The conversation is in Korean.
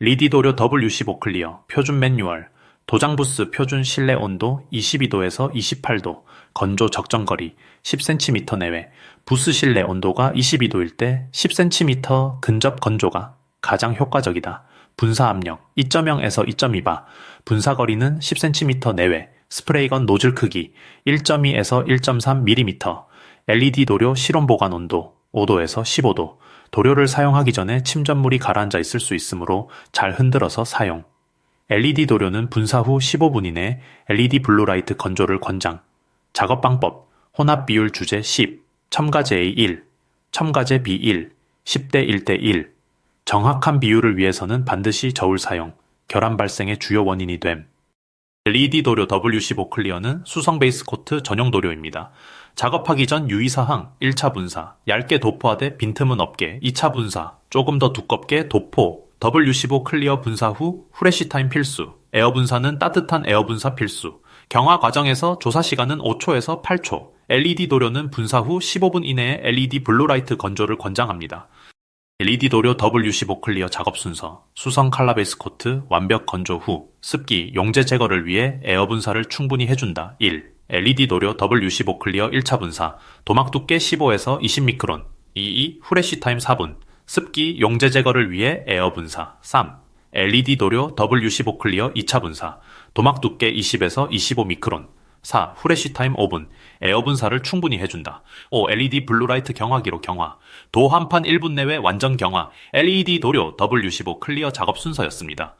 리디 도료 W15 클리어 표준 매뉴얼 도장 부스 표준 실내 온도 22도에서 28도 건조 적정 거리 10cm 내외 부스 실내 온도가 22도일 때 10cm 근접 건조가 가장 효과적이다. 분사 압력 2.0에서 2.2바 분사 거리는 10cm 내외 스프레이건 노즐 크기 1.2에서 1.3mm LED 도료 실온 보관 온도 5도에서 15도 도료를 사용하기 전에 침전물이 가라앉아 있을 수 있으므로 잘 흔들어서 사용. LED 도료는 분사 후 15분 이내 LED 블루라이트 건조를 권장. 작업 방법 혼합 비율 주제 10, 첨가제 A 1, 첨가제 B 1, 10대 1대 1. 정확한 비율을 위해서는 반드시 저울 사용, 결함 발생의 주요 원인이 됨. LED 도료 W15 클리어는 수성 베이스 코트 전용 도료입니다. 작업하기 전 유의사항 1차 분사, 얇게 도포하되 빈틈은 없게 2차 분사, 조금 더 두껍게 도포, W15 클리어 분사 후 후레쉬 타임 필수, 에어 분사는 따뜻한 에어 분사 필수, 경화 과정에서 조사 시간은 5초에서 8초, LED 도료는 분사 후 15분 이내에 LED 블루라이트 건조를 권장합니다. LED 도료 W15 클리어 작업 순서, 수성 칼라베이스 코트 완벽 건조 후 습기, 용재 제거를 위해 에어 분사를 충분히 해준다. 1. LED 도료 W15 클리어 1차 분사, 도막 두께 15에서 20미크론. 2. 후레쉬 타임 4분, 습기, 용재 제거를 위해 에어 분사. 3. LED 도료 W15 클리어 2차 분사, 도막 두께 20에서 25 미크론. 4. 후레쉬 타임 5분. 에어 분사를 충분히 해준다. 5. LED 블루라이트 경화기로 경화. 도 한판 1분 내외 완전 경화. LED 도료 W15 클리어 작업 순서였습니다.